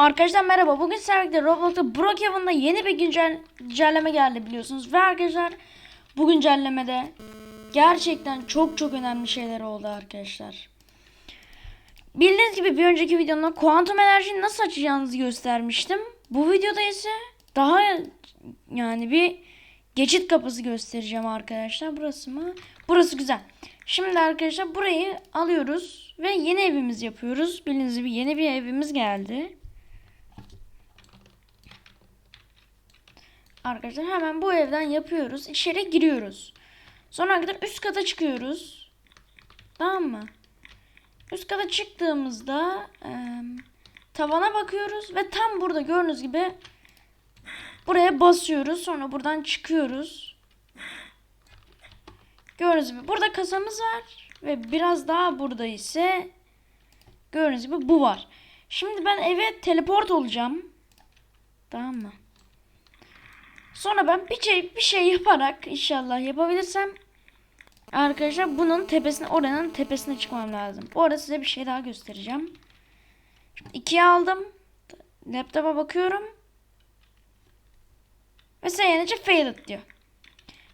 Arkadaşlar merhaba. Bugün sizlerle Roblox'ta Brookhaven'da yeni bir güncel, güncelleme geldi biliyorsunuz. Ve arkadaşlar bu güncellemede gerçekten çok çok önemli şeyler oldu arkadaşlar. Bildiğiniz gibi bir önceki videomda kuantum enerjiyi nasıl açacağınızı göstermiştim. Bu videoda ise daha yani bir geçit kapısı göstereceğim arkadaşlar. Burası mı? Burası güzel. Şimdi arkadaşlar burayı alıyoruz ve yeni evimiz yapıyoruz. Bildiğiniz gibi yeni bir evimiz geldi. Arkadaşlar hemen bu evden yapıyoruz. İçeri giriyoruz. Sonra arkadaşlar üst kata çıkıyoruz. Tamam mı? Üst kata çıktığımızda e, tavana bakıyoruz ve tam burada gördüğünüz gibi buraya basıyoruz. Sonra buradan çıkıyoruz. Gördüğünüz gibi burada kasamız var ve biraz daha burada ise gördüğünüz gibi bu var. Şimdi ben eve teleport olacağım. Tamam mı? Sonra ben bir şey bir şey yaparak inşallah yapabilirsem arkadaşlar bunun tepesine oranın tepesine çıkmam lazım. Bu arada size bir şey daha göstereceğim. Şimdi ikiye aldım. Laptopa bakıyorum. Ve sayınca failed diyor.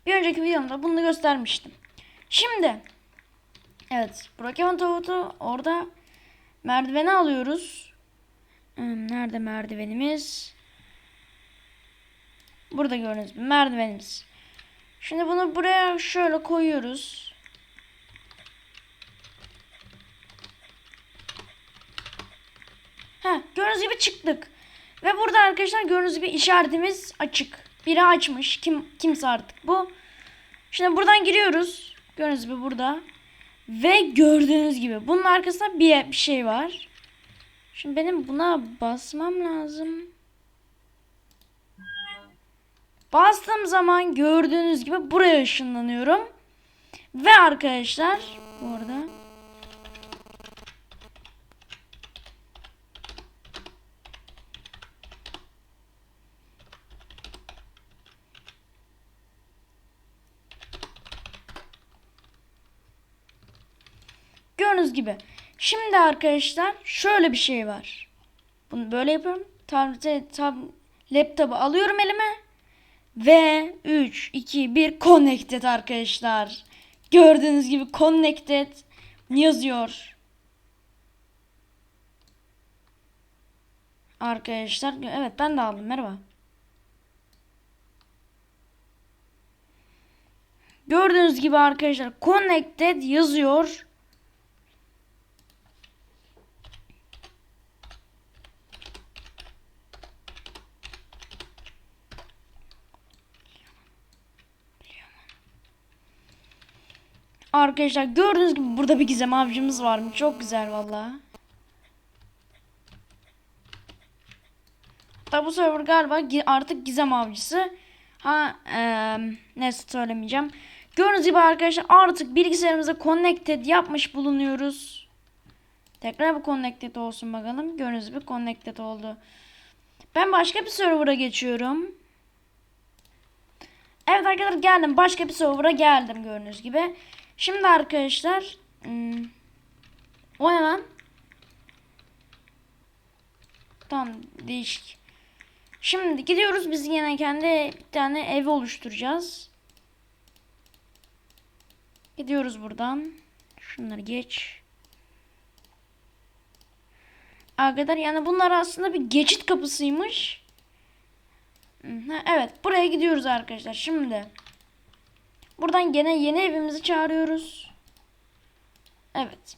Bir önceki videomda bunu göstermiştim. Şimdi evet Brokeman tavutu orada merdiveni alıyoruz. Hmm, Nerede merdivenimiz? Burada gördüğünüz merdivenimiz. Şimdi bunu buraya şöyle koyuyoruz. Ha, gördüğünüz gibi çıktık. Ve burada arkadaşlar gördüğünüz gibi işaretimiz açık. Biri açmış. Kim kimse artık bu. Şimdi buradan giriyoruz. Gördüğünüz gibi burada. Ve gördüğünüz gibi bunun arkasında bir, bir şey var. Şimdi benim buna basmam lazım. Bastığım zaman gördüğünüz gibi buraya ışınlanıyorum. Ve arkadaşlar bu arada Gördüğünüz gibi. Şimdi arkadaşlar şöyle bir şey var. Bunu böyle yapıyorum. Tablete, tab, laptopu alıyorum elime. Ve 3, 2, 1 connected arkadaşlar. Gördüğünüz gibi connected yazıyor. Arkadaşlar evet ben de aldım merhaba. Gördüğünüz gibi arkadaşlar connected yazıyor. Arkadaşlar gördüğünüz gibi burada bir gizem avcımız var mı? Çok güzel valla. Hatta bu server galiba artık gizem avcısı. Ha eee neyse söylemeyeceğim. Gördüğünüz gibi arkadaşlar artık bilgisayarımıza connected yapmış bulunuyoruz. Tekrar bir connected olsun bakalım. Gördüğünüz gibi connected oldu. Ben başka bir server'a geçiyorum. Evet arkadaşlar geldim. Başka bir server'a geldim gördüğünüz gibi. Şimdi arkadaşlar hmm, o ne lan? Tamam değişik. Şimdi gidiyoruz biz yine kendi bir tane ev oluşturacağız. Gidiyoruz buradan. Şunları geç. Arkadaşlar yani bunlar aslında bir geçit kapısıymış. Ha, Evet buraya gidiyoruz arkadaşlar. Şimdi buradan gene yeni evimizi çağırıyoruz. Evet.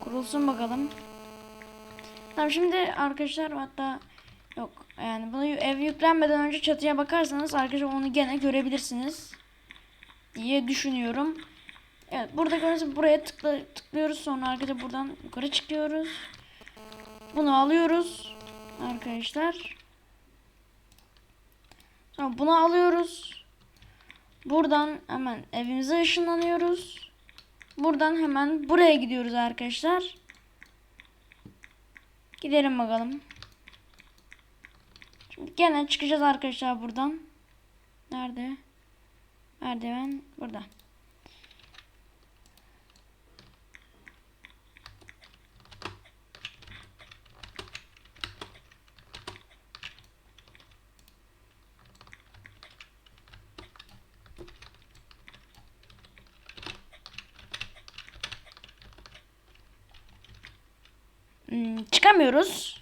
Kurulsun bakalım. Tamam şimdi arkadaşlar hatta yok yani bunu ev yüklenmeden önce çatıya bakarsanız arkadaşlar onu gene görebilirsiniz diye düşünüyorum. Evet burada gördüğünüz buraya tıkla, tıklıyoruz sonra arkadaşlar buradan yukarı çıkıyoruz. Bunu alıyoruz arkadaşlar. Sonra bunu alıyoruz. Buradan hemen evimize ışınlanıyoruz. Buradan hemen buraya gidiyoruz arkadaşlar. Gidelim bakalım. Şimdi gene çıkacağız arkadaşlar buradan. Nerede? Merdiven burada. Çıkamıyoruz.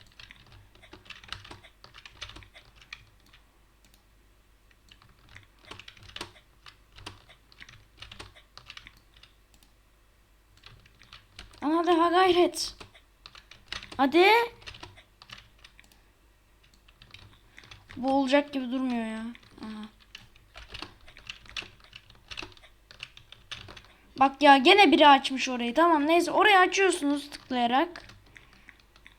Ama daha gayret. Hadi. Bu olacak gibi durmuyor ya. Aha. Bak ya gene biri açmış orayı. Tamam neyse orayı açıyorsunuz tıklayarak.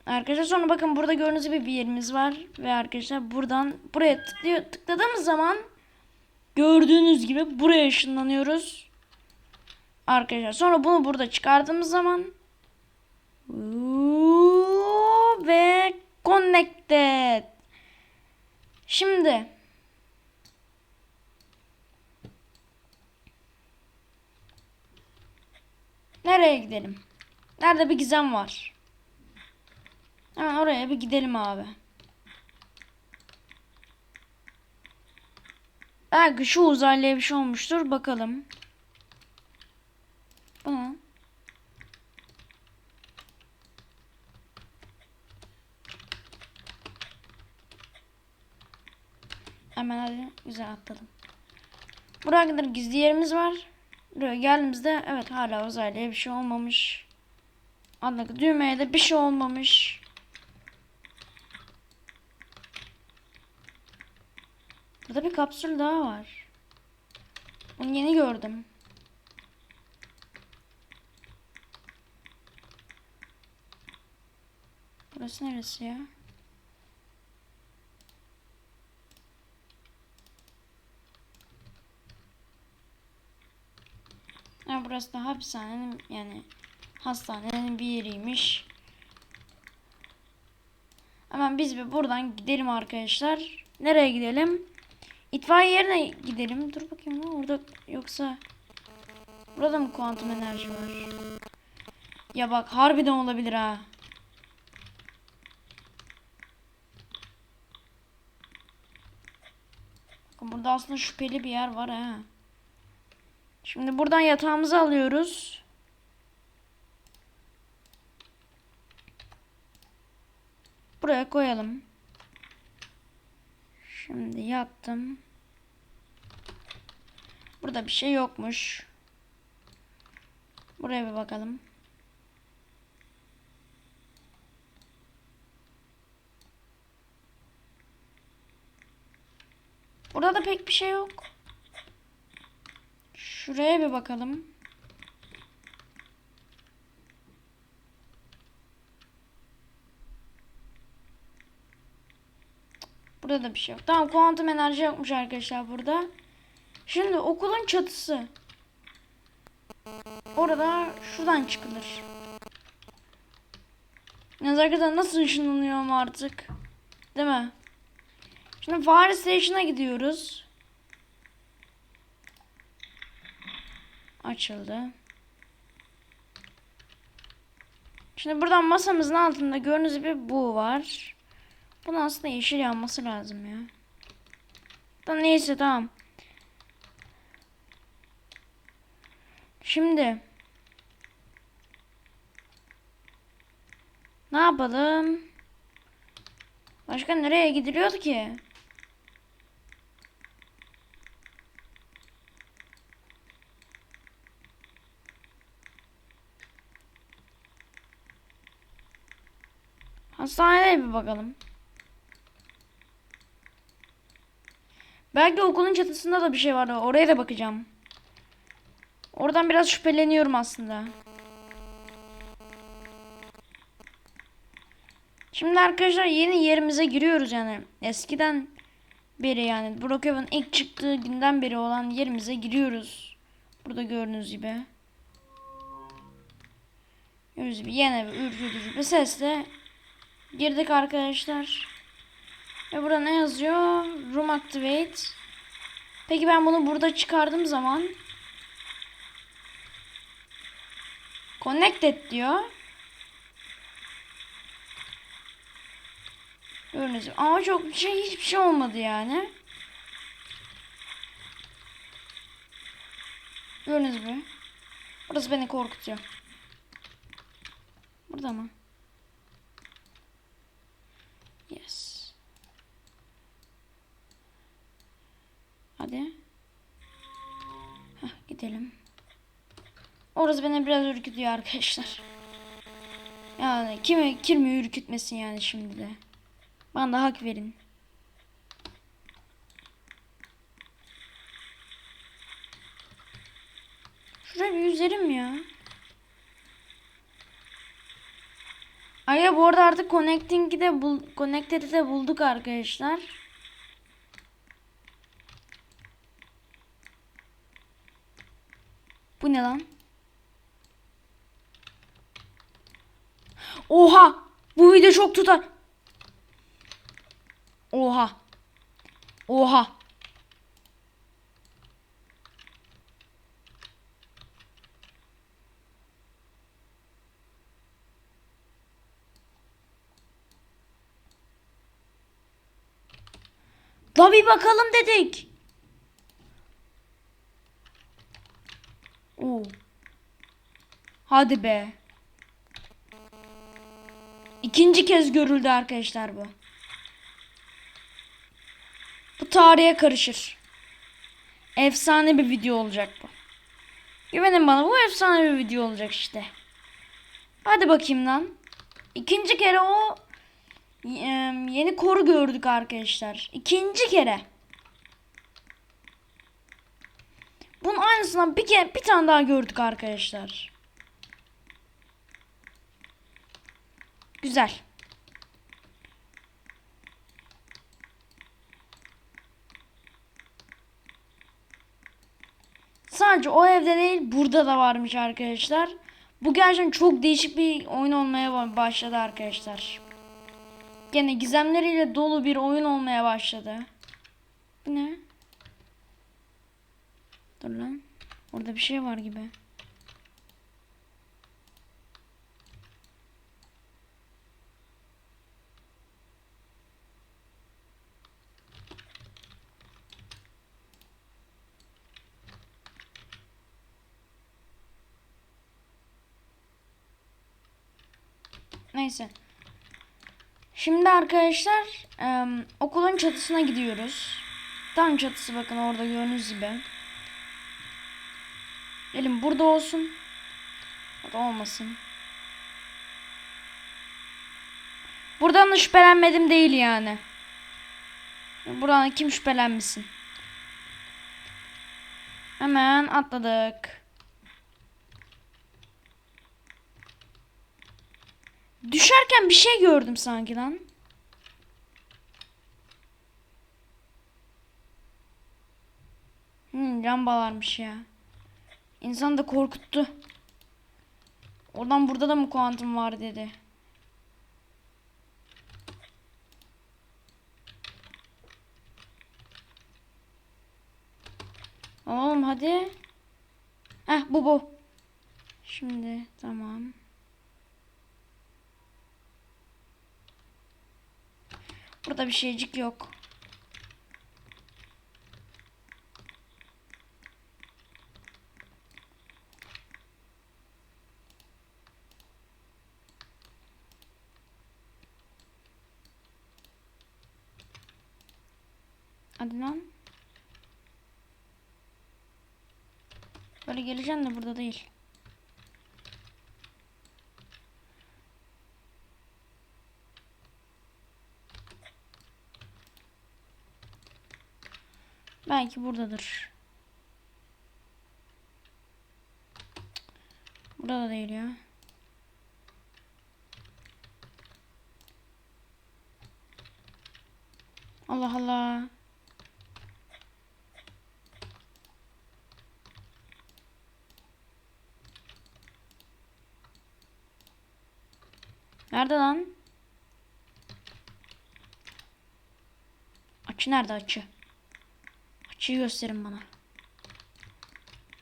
Arkadaşlar sonra bakın burada gördüğünüz gibi bir yerimiz var. Ve arkadaşlar buradan buraya tıklıyor, tıkladığımız zaman gördüğünüz gibi buraya ışınlanıyoruz. Arkadaşlar sonra bunu burada çıkardığımız zaman ve connected. Şimdi nereye gidelim? Nerede bir gizem var? Hemen oraya bir gidelim abi. Belki şu uzaylıya bir şey olmuştur. Bakalım. Bana. Hemen hadi güzel atladım. Buraya kadar gizli yerimiz var. Buraya geldiğimizde evet hala uzaylıya bir şey olmamış. Anladık. Düğmeye de bir şey olmamış. Burada bir kapsül daha var. Bunu yeni gördüm. Burası neresi ya? Ha, burası da hapishanenin yani hastanenin bir yeriymiş. Hemen biz bir buradan gidelim arkadaşlar. Nereye gidelim? İtfaiye yerine gidelim. Dur bakayım ha orada yoksa burada mı kuantum enerji var? Ya bak harbiden olabilir ha. Bakın burada aslında şüpheli bir yer var ha. Şimdi buradan yatağımızı alıyoruz. Buraya koyalım. Şimdi yattım. Burada bir şey yokmuş. Buraya bir bakalım. Burada da pek bir şey yok. Şuraya bir bakalım. Burada da bir şey yok. Tamam kuantum enerji yokmuş arkadaşlar burada. Şimdi okulun çatısı. Orada şuradan çıkılır. Yalnız arkadaşlar nasıl ışınlanıyorum artık? Değil mi? Şimdi Fire Station'a gidiyoruz. Açıldı. Şimdi buradan masamızın altında gördüğünüz gibi bu var. Bunun aslında yeşil yanması lazım ya. Da neyse tamam. Şimdi ne yapalım? Başka nereye gidiliyordu ki? Hastaneye bir bakalım. Belki okulun çatısında da bir şey vardı. Oraya da bakacağım. Oradan biraz şüpheleniyorum aslında. Şimdi arkadaşlar yeni yerimize giriyoruz yani. Eskiden beri yani Brookhaven ilk çıktığı günden beri olan yerimize giriyoruz. Burada gördüğünüz gibi. Gördüğünüz gibi yine bir ürkütücü bir sesle girdik arkadaşlar. Ve burada ne yazıyor? Room activate. Peki ben bunu burada çıkardığım zaman Connected diyor. Gördüğünüz gibi. Ama çok bir şey hiçbir şey olmadı yani. Gördüğünüz gibi. Burası beni korkutuyor. Burada mı? Yes. Gidelim. Orası beni biraz ürkütüyor arkadaşlar. Yani kimi kimi ürkütmesin yani şimdi de. Bana da hak verin. Şuraya bir yüzerim ya. Aya bu arada artık connecting'i de bul connected'i de bulduk arkadaşlar. Bu ne lan? Oha! Bu video çok tutar. Oha. Oha. La bir bakalım dedik. Oo. Hadi be. İkinci kez görüldü arkadaşlar bu. Bu tarihe karışır. Efsane bir video olacak bu. Güvenin bana bu efsane bir video olacak işte. Hadi bakayım lan. İkinci kere o yeni koru gördük arkadaşlar. İkinci kere. Bunun aynısından bir, kere, bir tane daha gördük arkadaşlar. Güzel. Sadece o evde değil burada da varmış arkadaşlar. Bu gerçekten çok değişik bir oyun olmaya ba- başladı arkadaşlar. Gene gizemleriyle dolu bir oyun olmaya başladı. Bu ne? Dur lan. Orada bir şey var gibi. Neyse. Şimdi arkadaşlar em, okulun çatısına gidiyoruz. Tam çatısı bakın orada gördüğünüz gibi. Elim burada olsun. Ya da olmasın. Buradan da şüphelenmedim değil yani. Buradan kim şüphelenmesin. Hemen atladık. Düşerken bir şey gördüm sanki lan. Hmm, lambalarmış ya. İnsan da korkuttu. Oradan burada da mı kuantum var dedi. Oğlum hadi. Heh bu bu. Şimdi tamam. Burada bir şeycik yok. Hadi lan. Böyle geleceğim de burada değil. Belki buradadır. Burada da değil ya. Allah Allah. Nerede lan? Açı nerede açı? Açıyı gösterin bana.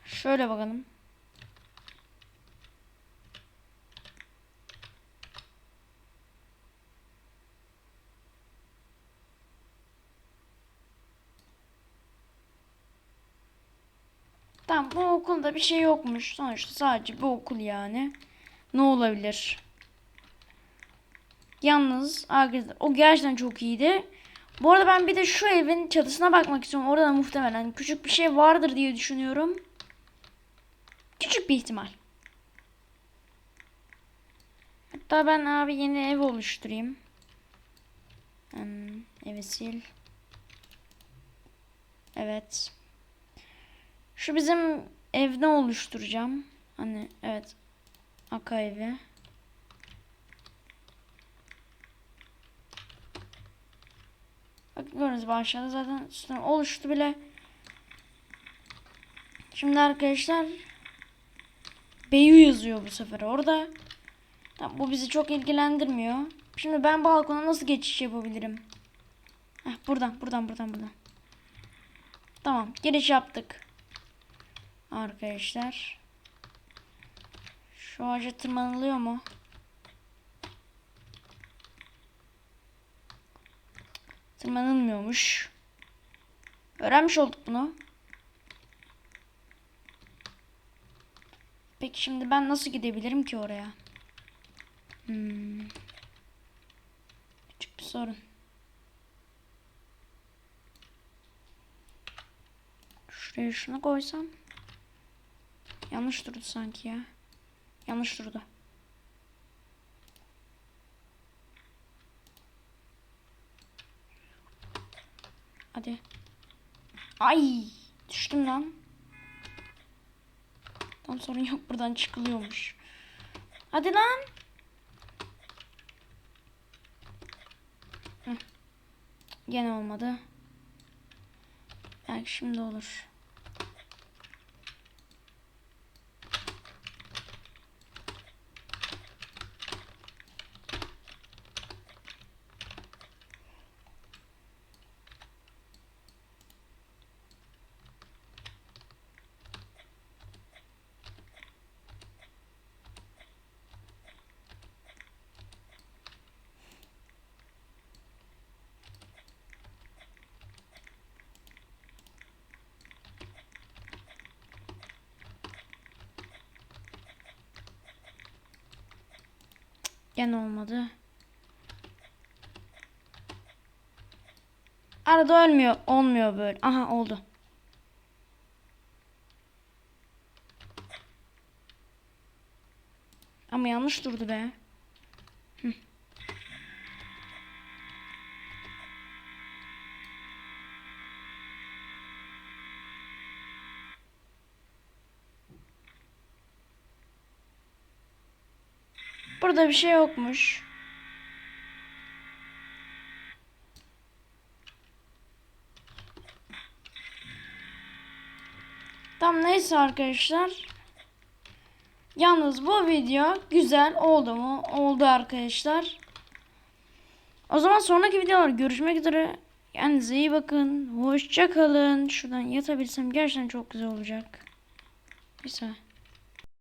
Şöyle bakalım. Tamam bu okulda bir şey yokmuş. Sonuçta sadece bir okul yani. Ne olabilir? Yalnız arkadaşlar o gerçekten çok iyiydi. Bu arada ben bir de şu evin çatısına bakmak istiyorum. Orada da muhtemelen küçük bir şey vardır diye düşünüyorum. Küçük bir ihtimal. Hatta ben abi yeni ev oluşturayım. Hmm, evi sil. Evet. Şu bizim evde oluşturacağım. Hani evet. Aka evi. Bak mü aşağıda zaten sistem oluştu bile. Şimdi arkadaşlar Beyu yazıyor bu sefer orada. Tamam, bu bizi çok ilgilendirmiyor. Şimdi ben balkona nasıl geçiş yapabilirim? Heh, buradan, buradan, buradan, buradan. Tamam, giriş yaptık. Arkadaşlar. Şu ağaca tırmanılıyor mu? Tırmanılmıyormuş. Öğrenmiş olduk bunu. Peki şimdi ben nasıl gidebilirim ki oraya? Hmm. Küçük bir sorun. Şuraya şunu koysam. Yanlış durdu sanki ya. Yanlış durdu. Hadi. Ay, düştüm lan. Tam sorun yok buradan çıkılıyormuş. Hadi lan. Hı. Gene olmadı. Belki şimdi olur. Gene olmadı. Arada ölmüyor. Olmuyor böyle. Aha oldu. Ama yanlış durdu be. Burada bir şey yokmuş. Tam neyse arkadaşlar. Yalnız bu video güzel oldu mu? Oldu arkadaşlar. O zaman sonraki videolar görüşmek üzere. Kendinize iyi bakın. Hoşça kalın. Şuradan yatabilsem gerçekten çok güzel olacak. Bir saniye.